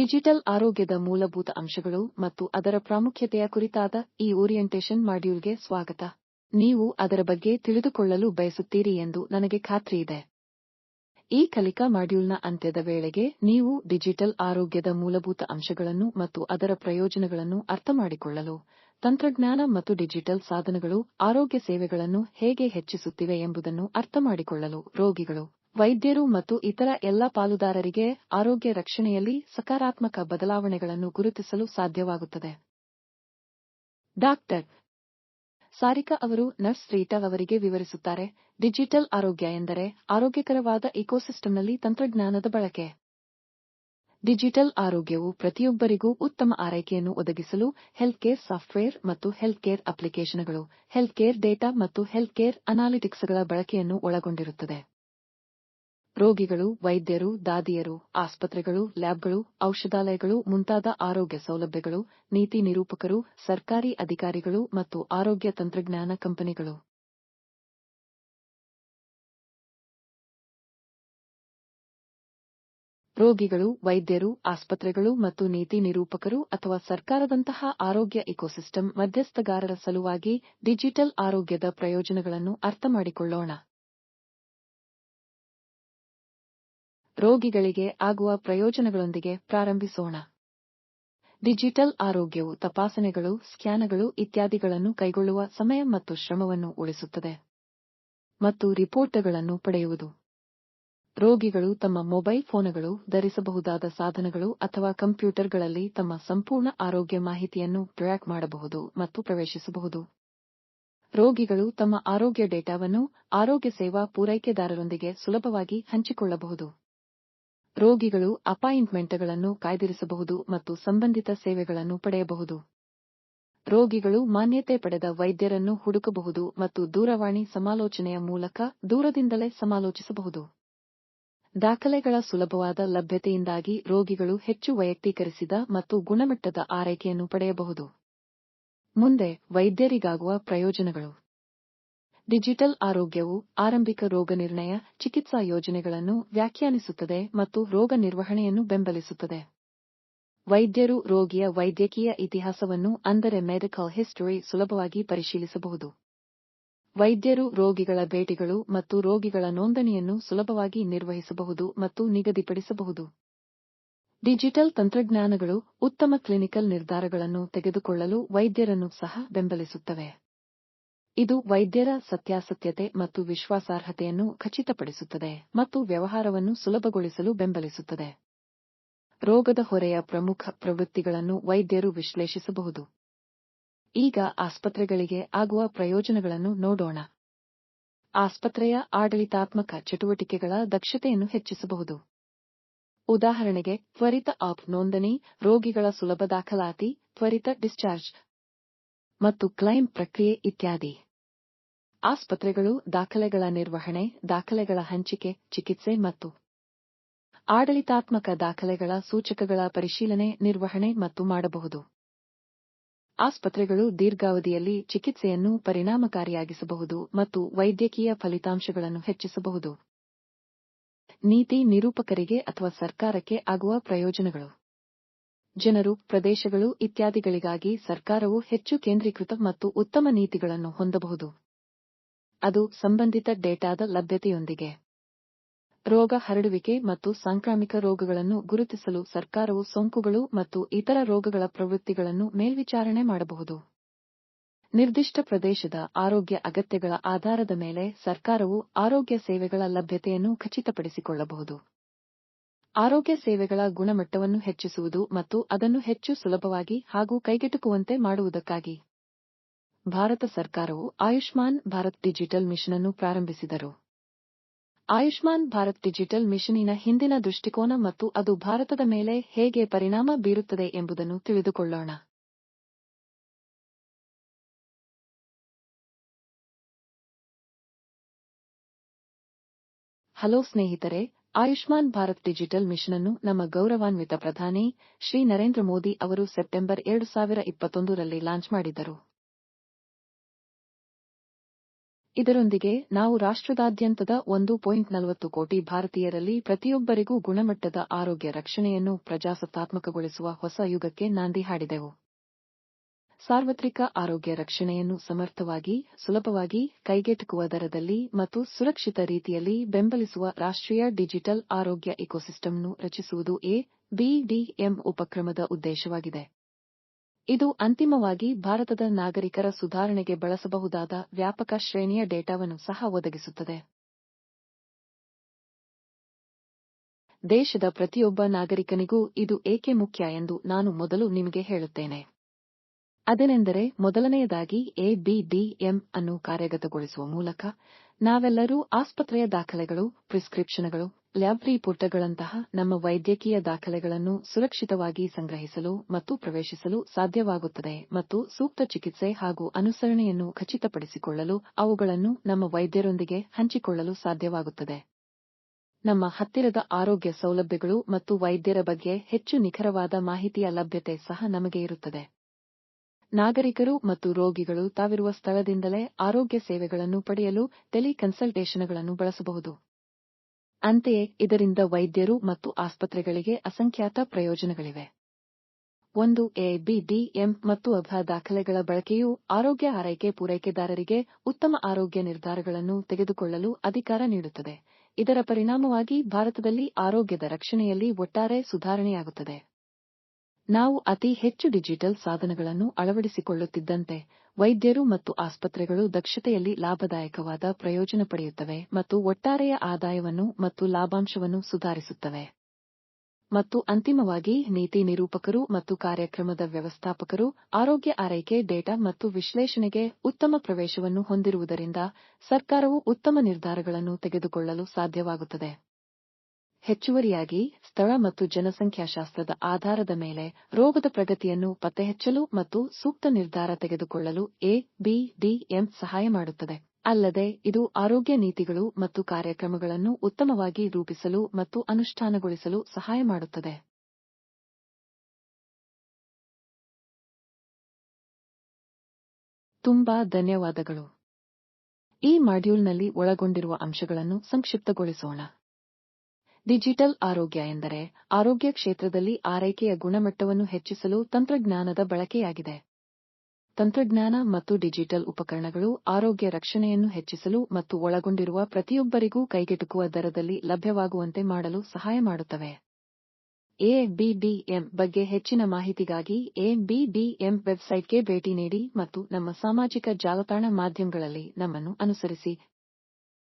Digital ಆರೋಗ್ಯದ ಮೂಲಭೂತ ಅಂಶಗಳು ಮತ್ತು ಅದರ ಪ್ರಾಮುಖ್ಯತೆಯ ಕುರಿತಾದ ಈ ಓರಿಯೆಂಟೇಷನ್ ಮಾಡ್ಯೂಲ್ಗೆ ಸ್ವಾಗತ. ನೀವು ಅದರ ಬಗ್ಗೆ ತಿಳಿದುಕೊಳ್ಳಲು ಬಯಸುತ್ತೀರಿ ಎಂದು ನನಗೆ ಖಾತ್ರಿಯಿದೆ ಈ ಕಲಿಕಾ ಮಾಡ್ಯೂಲ್ನ ಅಂತ್ಯದ ವೇಳೆಗೆ ನೀವು ಡಿಜಿಟಲ್ ಆರೋಗ್ಯದ ಮೂಲಭೂತ ಅಂಶಗಳನ್ನು ಮತ್ತು ಅದರ ಪ್ರಯೋಜನಗಳನ್ನು ಅರ್ಥಮಾಡಿಕೊಳ್ಳಲು ತಂತ್ರಜ್ಞಾನ ಮತ್ತು ಡಿಜಿಟಲ್ ಸಾಧನಗಳು ಆರೋಗ್ಯ ಸೇವೆಗಳನ್ನು ಹೇಗೆ ಹೆಚ್ಚಿಸುತ್ತಿವೆ ಎಂಬುದನ್ನು ಅರ್ಥಮಾಡಿಕೊಳ್ಳಲು ರೋಗಿಗಳು ವೈದ್ಯರು ಮತ್ತು ಇತರ ಎಲ್ಲ ಪಾಲುದಾರರಿಗೆ ಆರೋಗ್ಯ ರಕ್ಷಣೆಯಲ್ಲಿ ಸಕಾರಾತ್ಮಕ ಬದಲಾವಣೆಗಳನ್ನು ಗುರುತಿಸಲು ಸಾಧ್ಯವಾಗುತ್ತದೆ. ಡಾಕ್ಟರ್ ಸಾರಿಕಾ ಅವರು ನರ್ಸ್ ರೀಟಾ ಅವರಿಗೆ ವಿವರಿಸುತ್ತಾರೆ, ಡಿಜಿಟಲ್ ಆರೋಗ್ಯ ಎಂದರೆ ಆರೋಗ್ಯಕರವಾದ ಇಕೋಸಿಸ್ಟಂನಲ್ಲಿ ತಂತ್ರಜ್ಞಾನದ ಬಳಕೆ. ಡಿಜಿಟಲ್ ಆರೋಗ್ಯವು ಪ್ರತಿಯೊಬ್ಬರಿಗೂ ಉತ್ತಮ ಆರೈಕೆಯನ್ನು ಒದಗಿಸಲು ಹೆಲ್ತ್ ಕೇರ್ ಸಾಫ್ಟ್ವೇರ್ ಮತ್ತು ಹೆಲ್ತ್ ಕೇರ್ ಅಪ್ಲಿಕೇಶನ್ಗಳು, ಹೆಲ್ತ್ಕೇರ್ ಡೇಟಾ ಮತ್ತು ಹೆಲ್ತ್ ಕೇರ್ ಅನಾಲಿಟಿಕ್ಸ್ಗಳ ಬಳಕೆಯನ್ನು ಒಳಗೊಂಡಿರುತ್ತದೆ. ರೋಗಿಗಳು, ವೈದ್ಯರು, ದಾದಿಯರು, ಆಸ್ಪತ್ರೆಗಳು, ಲ್ಯಾಬ್ಗಳು, ಔಷಧಾಲಯಗಳು, ಮುಂತಾದ ಆರೋಗ್ಯ ಸೌಲಭ್ಯಗಳು, ನೀತಿ ನಿರೂಪಕರು, ಸರ್ಕಾರಿ ಅಧಿಕಾರಿಗಳು ಮತ್ತು ಆರೋಗ್ಯ ತಂತ್ರಜ್ಞಾನ ಕಂಪನಿಗಳು. ರೋಗಿಗಳು, ವೈದ್ಯರು, ಆಸ್ಪತ್ರೆಗಳು ಮತ್ತು ನೀತಿ ನಿರೂಪಕರು ಅಥವಾ ಸರ್ಕಾರದಂತಹ ಆರೋಗ್ಯ ಇಕೋಸಿಸ್ಟಮ್ ಮಧ್ಯಸ್ಥಗಾರರ ಸಲುವಾಗಿ ಡಿಜಿಟಲ್ ಆರೋಗ್ಯದ ಪ್ರಯೋಜನಗಳನ್ನು ಅರ್ಥಮಾಡಿಕೊಳ್ಳೋಣ. ರೋಗಿಗಳಿಗೆ ಆಗುವ ಪ್ರಯೋಜನಗಳೊಂದಿಗೆ ಪ್ರಾರಂಭಿಸೋಣ. ಡಿಜಿಟಲ್ ಆರೋಗ್ಯವು ತಪಾಸಣೆಗಳು, ಸ್ಕ್ಯಾನ್ಗಳು ಇತ್ಯಾದಿಗಳನ್ನು ಕೈಗೊಳ್ಳುವ ಸಮಯ ಮತ್ತು ಶ್ರಮವನ್ನು ಉಳಿಸುತ್ತದೆ ಮತ್ತು ರಿಪೋರ್ಟ್ಗಳನ್ನು ಪಡೆಯುವುದು. ರೋಗಿಗಳು ತಮ್ಮ ಮೊಬೈಲ್ ಫೋನ್ಗಳು ಧರಿಸಬಹುದಾದ ಸಾಧನಗಳು ಅಥವಾ ಕಂಪ್ಯೂಟರ್ಗಳಲ್ಲಿ ತಮ್ಮ ಸಂಪೂರ್ಣ ಆರೋಗ್ಯ ಮಾಹಿತಿಯನ್ನು ಟ್ರ್ಯಾಕ್ ಮಾಡಬಹುದು ಮತ್ತು ಪ್ರವೇಶಿಸಬಹುದು. ರೋಗಿಗಳು ತಮ್ಮ ಆರೋಗ್ಯ ಡೇಟಾವನ್ನು ಆರೋಗ್ಯ ಸೇವಾ ಪೂರೈಕೆದಾರರೊಂದಿಗೆ ಸುಲಭವಾಗಿ ಹಂಚಿಕೊಳ್ಳಬಹುದು. ರೋಗಿಗಳು ಅಪಾಯಿಂಟ್ಮೆಂಟ್ಗಳನ್ನು ಕಾಯ್ದಿರಿಸಬಹುದು ಮತ್ತು ಸಂಬಂಧಿತ ಸೇವೆಗಳನ್ನು ಪಡೆಯಬಹುದು. ರೋಗಿಗಳು ಮಾನ್ಯತೆ ಪಡೆದ ವೈದ್ಯರನ್ನು ಹುಡುಕಬಹುದು ಮತ್ತು ದೂರವಾಣಿ ಸಮಾಲೋಚನೆಯ ಮೂಲಕ ದೂರದಿಂದಲೇ ಸಮಾಲೋಚಿಸಬಹುದು. ದಾಖಲೆಗಳ ಸುಲಭವಾದ ಲಭ್ಯತೆಯಿಂದಾಗಿ ರೋಗಿಗಳು ಹೆಚ್ಚು ವೈಯಕ್ತೀಕರಿಸಿದ ಮತ್ತು ಗುಣಮಟ್ಟದ ಆರೈಕೆಯನ್ನು ಪಡೆಯಬಹುದು. ಮುಂದೆ ವೈದ್ಯರಿಗಾಗುವ ಪ್ರಯೋಜನಗಳು. ಡಿಜಿಟಲ್ ಆರೋಗ್ಯವು ಆರಂಭಿಕ ರೋಗನಿರ್ಣಯ ಚಿಕಿತ್ಸಾ ಯೋಜನೆಗಳನ್ನು ವ್ಯಾಖ್ಯಾನಿಸುತ್ತದೆ ಮತ್ತು ರೋಗ ನಿರ್ವಹಣೆಯನ್ನು ಬೆಂಬಲಿಸುತ್ತದೆ. ವೈದ್ಯರು ರೋಗಿಯ ವೈದ್ಯಕೀಯ ಇತಿಹಾಸವನ್ನು ಅಂದರೆ ಮೆಡಿಕಲ್ ಹಿಸ್ಟರಿ ಸುಲಭವಾಗಿ ಪರಿಶೀಲಿಸಬಹುದು. ವೈದ್ಯರು ರೋಗಿಗಳ ಭೇಟಿಗಳು ಮತ್ತು ರೋಗಿಗಳ ನೋಂದಣಿಯನ್ನು ಸುಲಭವಾಗಿ ನಿರ್ವಹಿಸಬಹುದು ಮತ್ತು ನಿಗದಿಪಡಿಸಬಹುದು. ಡಿಜಿಟಲ್ ತಂತ್ರಜ್ಞಾನಗಳು ಉತ್ತಮ ಕ್ಲಿನಿಕಲ್ ನಿರ್ಧಾರಗಳನ್ನು ತೆಗೆದುಕೊಳ್ಳಲು ವೈದ್ಯರನ್ನು ಸಹ ಬೆಂಬಲಿಸುತ್ತವೆ. ಇದು ವೈದ್ಯರ ಸತ್ಯಾಸತ್ಯತೆ ಮತ್ತು ವಿಶ್ವಾಸಾರ್ಹತೆಯನ್ನು ಖಚಿತಪಡಿಸುತ್ತದೆ ಮತ್ತು ವ್ಯವಹಾರವನ್ನು ಸುಲಭಗೊಳಿಸಲು ಬೆಂಬಲಿಸುತ್ತದೆ. ರೋಗದ ಹೊರೆಯ ಪ್ರಮುಖ ಪ್ರವೃತ್ತಿಗಳನ್ನು ವೈದ್ಯರು ವಿಶ್ಲೇಷಿಸಬಹುದು. ಈಗ ಆಸ್ಪತ್ರೆಗಳಿಗೆ ಆಗುವ ಪ್ರಯೋಜನಗಳನ್ನು ನೋಡೋಣ. ಆಸ್ಪತ್ರೆಯ ಆಡಳಿತಾತ್ಮಕ ಚಟುವಟಿಕೆಗಳ ದಕ್ಷತೆಯನ್ನು ಹೆಚ್ಚಿಸಬಹುದು. ಉದಾಹರಣೆಗೆ, ತ್ವರಿತ ಆಪ್ ನೋಂದಣಿ, ರೋಗಿಗಳ ಸುಲಭ ದಾಖಲಾತಿ, ತ್ವರಿತ ಡಿಸ್ಚಾರ್ಜ್ ಮತ್ತು ಕ್ಲೈಮ್ ಪ್ರಕ್ರಿಯೆ ಇತ್ಯಾದಿ. ಆಸ್ಪತ್ರೆಗಳು, ದಾಖಲೆಗಳ ನಿರ್ವಹಣೆ, ದಾಖಲೆಗಳ ಹಂಚಿಕೆ, ಚಿಕಿತ್ಸೆ ಮತ್ತು ಆಡಳಿತಾತ್ಮಕ ದಾಖಲೆಗಳ ಸೂಚಕಗಳ ಪರಿಶೀಲನೆ, ನಿರ್ವಹಣೆ ಮತ್ತು ಮಾಡಬಹುದು. ಆಸ್ಪತ್ರೆಗಳು ದೀರ್ಘಾವಧಿಯಲ್ಲಿ ಚಿಕಿತ್ಸೆಯನ್ನು ಪರಿಣಾಮಕಾರಿಯಾಗಿಸಬಹುದು ಮತ್ತು ವೈದ್ಯಕೀಯ ಫಲಿತಾಂಶಗಳನ್ನು ಹೆಚ್ಚಿಸಬಹುದು. ನೀತಿ ನಿರೂಪಕರಿಗೆ ಅಥವಾ ಸರ್ಕಾರಕ್ಕೆ ಆಗುವ ಪ್ರಯೋಜನಗಳು. ಜನರು, ಪ್ರದೇಶಗಳು ಇತ್ಯಾದಿಗಳಿಗಾಗಿ ಸರ್ಕಾರವು ಹೆಚ್ಚು ಕೇಂದ್ರೀಕೃತ ಮತ್ತು ಉತ್ತಮ ನೀತಿಗಳನ್ನು ಹೊಂದಬಹುದು. ಅದು ಸಂಬಂಧಿತ ಡೇಟಾದ ಲಭ್ಯತೆಯೊಂದಿಗೆ. ರೋಗ ಹರಡುವಿಕೆ ಮತ್ತು ಸಾಂಕ್ರಾಮಿಕ ರೋಗಗಳನ್ನು ಗುರುತಿಸಲು ಸರ್ಕಾರವು ಸೋಂಕುಗಳು ಮತ್ತು ಇತರ ರೋಗಗಳ ಪ್ರವೃತ್ತಿಗಳನ್ನು ಮೇಲ್ವಿಚಾರಣೆ ಮಾಡಬಹುದು. ನಿರ್ದಿಷ್ಟ ಪ್ರದೇಶದ ಆರೋಗ್ಯ ಅಗತ್ಯಗಳ ಆಧಾರದ ಮೇಲೆ ಸರ್ಕಾರವು ಆರೋಗ್ಯ ಸೇವೆಗಳ ಲಭ್ಯತೆಯನ್ನು ಖಚಿತಪಡಿಸಿಕೊಳ್ಳಬಹುದು. ಆರೋಗ್ಯ ಸೇವೆಗಳ ಗುಣಮಟ್ಟವನ್ನು ಹೆಚ್ಚಿಸುವುದು ಮತ್ತು ಅದನ್ನು ಹೆಚ್ಚು ಸುಲಭವಾಗಿ ಹಾಗೂ ಕೈಗೆಟುಕುವಂತೆ ಮಾಡುವುದಕ್ಕಾಗಿ. ಭಾರತ ಸರ್ಕಾರವು ಆಯುಷ್ಮಾನ್ ಭಾರತ್ ಡಿಜಿಟಲ್ ಮಿಷನ್ ಅನ್ನು ಪ್ರಾರಂಭಿಸಿದರು. ಆಯುಷ್ಮಾನ್ ಭಾರತ್ ಡಿಜಿಟಲ್ ಮಿಷನಿನ ಹಿಂದಿನ ದೃಷ್ಟಿಕೋನ ಮತ್ತು ಅದು ಭಾರತದ ಮೇಲೆ ಹೇಗೆ ಪರಿಣಾಮ ಬೀರುತ್ತದೆ ಎಂಬುದನ್ನು ತಿಳಿದುಕೊಳ್ಳೋಣ. ಹಲೋ ಸ್ನೇಹಿತರೆ ಆಯುಷ್ಮಾನ್ ಭಾರತ್ ಡಿಜಿಟಲ್ ಮಿಷನ್ ಅನ್ನು ನಮ್ಮ ಗೌರವಾನ್ವಿತ ಪ್ರಧಾನಿ ಶ್ರೀ ನರೇಂದ್ರ ಮೋದಿ ಅವರು ಸೆಪ್ಟೆಂಬರ್ ಎರಡು ಸಾವಿರ ಇಪ್ಪತ್ತೊಂದರಲ್ಲಿ ಲಾಂಚ್ ಮಾಡಿದರು. ಇದರೊಂದಿಗೆ ನಾವು ರಾಷ್ಟ್ರದಾದ್ಯಂತದ ಒಂದು ಪಾಯಿಂಟ್ ನಲವತ್ತು ಕೋಟಿ ಭಾರತೀಯರಲ್ಲಿ ಪ್ರತಿಯೊಬ್ಬರಿಗೂ ಗುಣಮಟ್ಟದ ಆರೋಗ್ಯ ರಕ್ಷಣೆಯನ್ನು ಪ್ರಜಾಸತ್ತಾತ್ಮಕಗೊಳಿಸುವ ಹೊಸ ಯುಗಕ್ಕೆ ನಾಂದಿ ಹಾಡಿದೆವು. ಸಾರ್ವತ್ರಿಕ ಆರೋಗ್ಯ ರಕ್ಷಣೆಯನ್ನು ಸಮರ್ಥವಾಗಿ, ಸುಲಭವಾಗಿ ಕೈಗೆಟುಕುವ ದರದಲ್ಲಿ ಮತ್ತು ಸುರಕ್ಷಿತ ರೀತಿಯಲ್ಲಿ ಬೆಂಬಲಿಸುವ ರಾಷ್ಟ್ರೀಯ ಡಿಜಿಟಲ್ ಆರೋಗ್ಯ ಇಕೋಸಿಸ್ಟಂನ್ನು ರಚಿಸುವುದು ಎ ಬಿಡಿಎಂ ಉಪಕ್ರಮದ ಉದ್ದೇಶವಾಗಿದೆ. ಇದು ಅಂತಿಮವಾಗಿ ಭಾರತದ ನಾಗರಿಕರ ಸುಧಾರಣೆಗೆ ಬಳಸಬಹುದಾದ ವ್ಯಾಪಕ ಶ್ರೇಣಿಯ ಡೇಟಾವನ್ನು ಸಹ ಒದಗಿಸುತ್ತದೆ. ದೇಶದ ಪ್ರತಿಯೊಬ್ಬ ನಾಗರಿಕನಿಗೂ ಇದು ಏಕೆ ಮುಖ್ಯ ಎಂದು ನಾನು ಮೊದಲು ನಿಮಗೆ ಹೇಳುತ್ತೇನೆ. ಅದೇನೆಂದರೆ ಮೊದಲನೆಯದಾಗಿ ಎಬಿಡಿಎಂ ಅನ್ನು ಕಾರ್ಯಗತಗೊಳಿಸುವ ಮೂಲಕ ನಾವೆಲ್ಲರೂ ಆಸ್ಪತ್ರೆಯ ದಾಖಲೆಗಳು, ಪ್ರಿಸ್ಕ್ರಿಪ್ಷನ್ಗಳು ಲ್ಯಾಬ್ ರಿಪೋರ್ಟ್ಗಳಂತಹ ನಮ್ಮ ವೈದ್ಯಕೀಯ ದಾಖಲೆಗಳನ್ನು ಸುರಕ್ಷಿತವಾಗಿ ಸಂಗ್ರಹಿಸಲು ಮತ್ತು ಪ್ರವೇಶಿಸಲು ಸಾಧ್ಯವಾಗುತ್ತದೆ ಮತ್ತು ಸೂಕ್ತ ಚಿಕಿತ್ಸೆ ಹಾಗೂ ಅನುಸರಣೆಯನ್ನು ಖಚಿತಪಡಿಸಿಕೊಳ್ಳಲು ಅವುಗಳನ್ನು ನಮ್ಮ ವೈದ್ಯರೊಂದಿಗೆ ಹಂಚಿಕೊಳ್ಳಲು ಸಾಧ್ಯವಾಗುತ್ತದೆ. ನಮ್ಮ ಹತ್ತಿರದ ಆರೋಗ್ಯ ಸೌಲಭ್ಯಗಳು ಮತ್ತು ವೈದ್ಯರ ಬಗ್ಗೆ ಹೆಚ್ಚು ನಿಖರವಾದ ಮಾಹಿತಿಯ ಲಭ್ಯತೆ ಸಹ ನಮಗೆ ಇರುತ್ತದೆ. ನಾಗರಿಕರು ಮತ್ತು ರೋಗಿಗಳು ತಾವಿರುವ ಸ್ಥಳದಿಂದಲೇ ಆರೋಗ್ಯ ಸೇವೆಗಳನ್ನು ಪಡೆಯಲು ಟೆಲಿ ಕನ್ಸಲ್ಟೇಷನ್ಗಳನ್ನು ಬಳಸಬಹುದು. ಅಂತೆಯೇ ಇದರಿಂದ ವೈದ್ಯರು ಮತ್ತು ಆಸ್ಪತ್ರೆಗಳಿಗೆ ಅಸಂಖ್ಯಾತ ಪ್ರಯೋಜನಗಳಿವೆ. ಒಂದು ಎಬಿಡಿಎಂ ಮತ್ತು ಅಭ ದಾಖಲೆಗಳ ಬಳಕೆಯು ಆರೋಗ್ಯ ಆರೈಕೆ ಪೂರೈಕೆದಾರರಿಗೆ ಉತ್ತಮ ಆರೋಗ್ಯ ನಿರ್ಧಾರಗಳನ್ನು ತೆಗೆದುಕೊಳ್ಳಲು ಅಧಿಕಾರ ನೀಡುತ್ತದೆ. ಇದರ ಪರಿಣಾಮವಾಗಿ ಭಾರತದಲ್ಲಿ ಆರೋಗ್ಯದ ರಕ್ಷಣೆಯಲ್ಲಿ ಒಟ್ಟಾರೆ ಸುಧಾರಣೆಯಾಗುತ್ತದೆ. ನಾವು ಅತಿ ಹೆಚ್ಚು ಡಿಜಿಟಲ್ ಸಾಧನಗಳನ್ನು ಅಳವಡಿಸಿಕೊಳ್ಳುತ್ತಿದ್ದಂತೆ ವೈದ್ಯರು ಮತ್ತು ಆಸ್ಪತ್ರೆಗಳು ದಕ್ಷತೆಯಲ್ಲಿ ಲಾಭದಾಯಕವಾದ ಪ್ರಯೋಜನ ಪಡೆಯುತ್ತವೆ ಮತ್ತು ಒಟ್ಟಾರೆಯ ಆದಾಯವನ್ನು ಮತ್ತು ಲಾಭಾಂಶವನ್ನು ಸುಧಾರಿಸುತ್ತವೆ. ಮತ್ತು ಅಂತಿಮವಾಗಿ ನೀತಿ ನಿರೂಪಕರು ಮತ್ತು ಕಾರ್ಯಕ್ರಮದ ವ್ಯವಸ್ಥಾಪಕರು ಆರೋಗ್ಯ ಆರೈಕೆ ಡೇಟಾ ಮತ್ತು ವಿಶ್ಲೇಷಣೆಗೆ ಉತ್ತಮ ಪ್ರವೇಶವನ್ನು ಹೊಂದಿರುವುದರಿಂದ ಸರ್ಕಾರವು ಉತ್ತಮ ನಿರ್ಧಾರಗಳನ್ನು ತೆಗೆದುಕೊಳ್ಳಲು ಸಾಧ್ಯವಾಗುತ್ತದೆ. ಹೆಚ್ಚುವರಿಯಾಗಿ ಸ್ಥಳ ಮತ್ತು ಜನಸಂಖ್ಯಾಶಾಸ್ತ್ರದ ಆಧಾರದ ಮೇಲೆ ರೋಗದ ಪ್ರಗತಿಯನ್ನು ಪತ್ತೆಹಚ್ಚಲು ಮತ್ತು ಸೂಕ್ತ ನಿರ್ಧಾರ ತೆಗೆದುಕೊಳ್ಳಲು ಎಬಿಡಿಎಂ ಸಹಾಯ ಮಾಡುತ್ತದೆ. ಅಲ್ಲದೆ, ಇದು ಆರೋಗ್ಯ ನೀತಿಗಳು ಮತ್ತು ಕಾರ್ಯಕ್ರಮಗಳನ್ನು ಉತ್ತಮವಾಗಿ ರೂಪಿಸಲು ಮತ್ತು ಅನುಷ್ಠಾನಗೊಳಿಸಲು ಸಹಾಯ ಮಾಡುತ್ತದೆ. ತುಂಬಾ ಧನ್ಯವಾದಗಳು. ಈ ಮಾಡ್ಯೂಲ್ನಲ್ಲಿ ಒಳಗೊಂಡಿರುವ ಅಂಶಗಳನ್ನು ಸಂಕ್ಷಿಪ್ತಗೊಳಿಸೋಣ. ಡಿಜಿಟಲ್ ಆರೋಗ್ಯ ಎಂದರೆ ಆರೋಗ್ಯ ಕ್ಷೇತ್ರದಲ್ಲಿ ಆರೈಕೆಯ ಗುಣಮಟ್ಟವನ್ನು ಹೆಚ್ಚಿಸಲು ತಂತ್ರಜ್ಞಾನದ ಬಳಕೆಯಾಗಿದೆ. ತಂತ್ರಜ್ಞಾನ ಮತ್ತು ಡಿಜಿಟಲ್ ಉಪಕರಣಗಳು ಆರೋಗ್ಯ ರಕ್ಷಣೆಯನ್ನು ಹೆಚ್ಚಿಸಲು ಮತ್ತು ಒಳಗೊಂಡಿರುವ ಪ್ರತಿಯೊಬ್ಬರಿಗೂ ಕೈಗೆಟುಕುವ ದರದಲ್ಲಿ ಲಭ್ಯವಾಗುವಂತೆ ಮಾಡಲು ಸಹಾಯ ಮಾಡುತ್ತವೆ. ಎಬಿಬಿಎಂ ಬಗ್ಗೆ ಹೆಚ್ಚಿನ ಮಾಹಿತಿಗಾಗಿ ಎಬಿಡಿಎಂ ವೆಬ್ಸೈಟ್ಗೆ ಭೇಟಿ ನೀಡಿ ಮತ್ತು ನಮ್ಮ ಸಾಮಾಜಿಕ ಜಾಲತಾಣ ಮಾಧ್ಯಮಗಳಲ್ಲಿ ನಮ್ಮನ್ನು ಅನುಸರಿಸಿ.